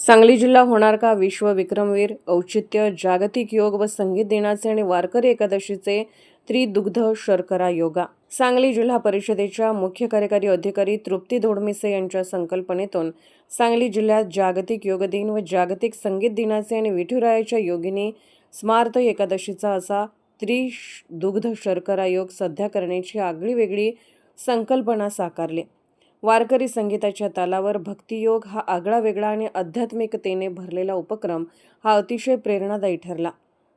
सांगली जिल्हा होणार का विश्व विक्रमवीर? औचित्य जागतिक योग व संगीत दिनाचे आणि वारकरी एकादशीचे त्रिदुग्ध शर्करा योगा. सांगली जिल्हा परिषदेच्या मुख्य कार्यकारी अधिकारी तृप्ती धोडमिसे यांच्या संकल्पनेतून सांगली जिल्ह्यात जागतिक योग दिन व जागतिक संगीत दिनाचे आणि विठुरायाच्या योगिनी स्मार्त एकादशीचा असा त्रिदुग्ध शर्करा योग सध्या करण्याची आगळी वेगळी संकल्पना साकारली. वारकरी संगीताच्या तालावर भक्तियोग हा आगळा वेगळा आणि आध्यात्मिकतेने भरलेला उपक्रम हा अतिशय प्रेरणादायी ठरला.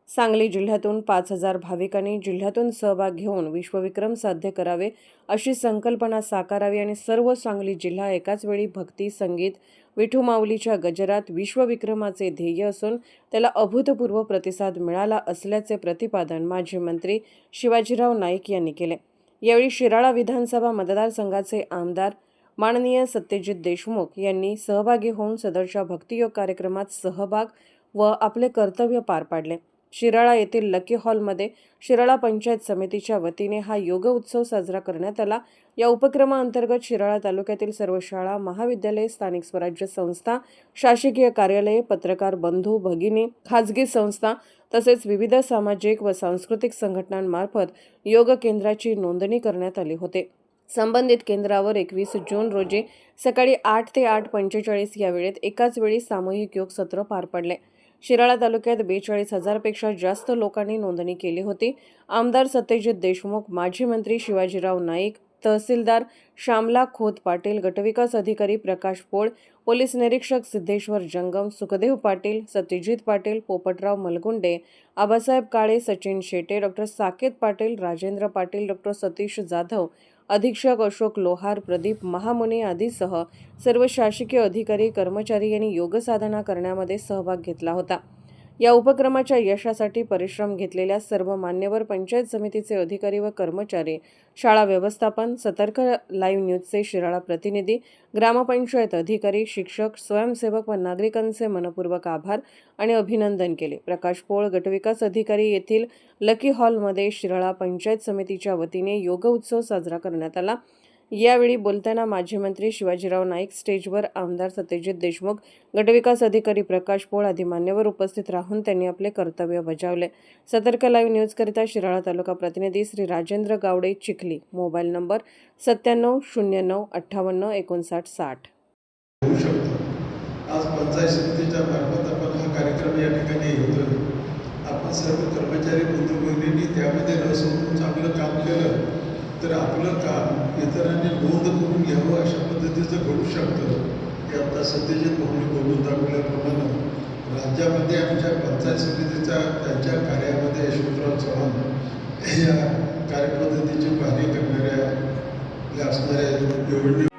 सांगली जिल्ह्यातून पाच हजार भाविकांनी जिल्ह्यातून सहभाग घेऊन विश्वविक्रम साध्य करावे अशी संकल्पना साकारावी आणि सर्व सांगली जिल्हा एकाच वेळी भक्ती संगीत विठू माऊलीच्या गजरात विश्वविक्रमाचे ध्येय असून त्याला अभूतपूर्व प्रतिसाद मिळाला असल्याचे प्रतिपादन माजी मंत्री शिवाजीराव नाईक यांनी केले. यावेळी शिराळा विधानसभा मतदारसंघाचे आमदार माननीय सत्यजित देशमुख यांनी सहभागी होऊन सदरच्या भक्तियोग कार्यक्रमात सहभाग व आपले कर्तव्य पार पाडले. शिराळा येथील लकी हॉलमध्ये शिराळा पंचायत समितीच्या वतीने हा योग उत्सव साजरा करण्यात आला. या उपक्रमाअंतर्गत शिराळा तालुक्यातील सर्व शाळा महाविद्यालये स्थानिक स्वराज्य संस्था शासकीय कार्यालये पत्रकार बंधू भगिनी खाजगी संस्था तसेच विविध सामाजिक व सांस्कृतिक संघटनांमार्फत योग केंद्राची नोंदणी करण्यात आली होते. संबंधित केंद्रावर एकवीस जून रोजी सकाळी आठ ते आठ पंचेचाळीस या वेळेत एकाच वेळी सामूहिक योग सत्र पार पडले. शिराळा तालुक्यात बेचाळीस हजारपेक्षा जास्त लोकांनी नोंदणी केली होती. आमदार सत्यजित देशमुख माजी मंत्री शिवाजीराव नाईक तहसीलदार श्यामला खोत पाटील गटविकास अधिकारी प्रकाश पोळ पोलीस निरीक्षक सिद्धेश्वर जंगम सुखदेव पाटील सत्यजित पाटील पोपटराव मलगुंडे आबासाहेब काळे सचिन शेटे डॉक्टर साकेत पाटील राजेंद्र पाटील डॉक्टर सतीश जाधव अधीक्षक अशोक लोहार प्रदीप महामुने आदीसह सर्व शासकीय अधिकारी कर्मचारी यांनी योगसाधना करण्यामध्ये सहभाग घेतला होता. या उपक्रमाच्या यशासाठी परिश्रम घेतलेल्या सर्व मान्यवर पंचायत समितीचे अधिकारी व कर्मचारी शाळा व्यवस्थापन सतर्क लाईव्ह न्यूजचे शिराळा प्रतिनिधी ग्रामपंचायत अधिकारी शिक्षक स्वयंसेवक व नागरिकांचे मनपूर्वक आभार आणि अभिनंदन केले. प्रकाश पोळ गटविकास अधिकारी येथील लकी हॉलमध्ये शिराळा पंचायत समितीच्या वतीने योग उत्सव साजरा करण्यात आला. यावेळी बोलताना माजी मंत्री शिवाजीराव नाईक स्टेजवर आमदार सत्यजित देशमुख गटविकास अधिकारी प्रकाश पोळ आदी मान्यवर उपस्थित राहून त्यांनी आपले कर्तव्य बजावले. सतर्क लाईव्ह न्यूजकरिता शिराळा तालुका प्रतिनिधी श्री राजेंद्र गावडे चिखली. मोबाईल नंबर सत्त्याण्णव शून्य नऊ अठ्ठावन्न एकोणसाठ साठ. आज पंचायत समितीच्या मार्फत आपण हा कार्यक्रम या ठिकाणी होतोय आपण सर्व कर्मचारी बंधू भगिनींनी त्यामध्ये रस होऊन चांगलं काम केलं. तर आपलं काम इतरांनी नोंद करून घ्यावं अशा पद्धतीचं घडू शकतं. की आता सत्यजित भाऊने बोलून दाखवल्याप्रमाणे राज्यामध्ये आमच्या पंचायत समितीचा त्यांच्या कार्यामध्ये यशवंतराव चव्हाण या कार्यपद्धतीची पाहणी करणाऱ्या असणाऱ्या निवडणूक